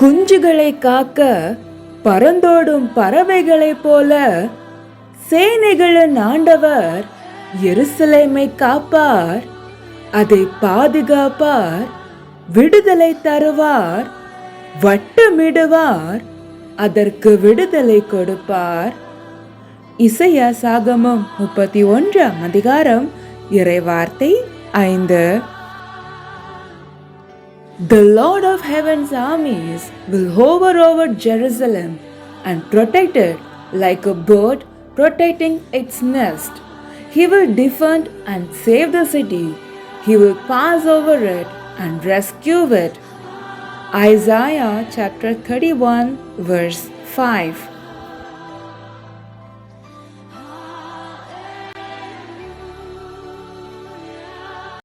குஞ்சுகளை காக்க பறந்தோடும் பறவைகளைப் போல சேனைகளின் ஆண்டவர் எருசலேமை காப்பார் அதை பாதுகாப்பார் விடுதலை தருவார் வட்டமிடுவார் அதற்கு விடுதலை கொடுப்பார். இசையா சாகமம் முப்பத்தி ஒன்றாம் அதிகாரம் இறைவார்த்தை ஐந்து. The Lord of heaven's armies will hover over Jerusalem and protect it like a bird protecting its nest. He will defend and save the city. He will pass over it and rescue it. Isaiah chapter 31, verse 5.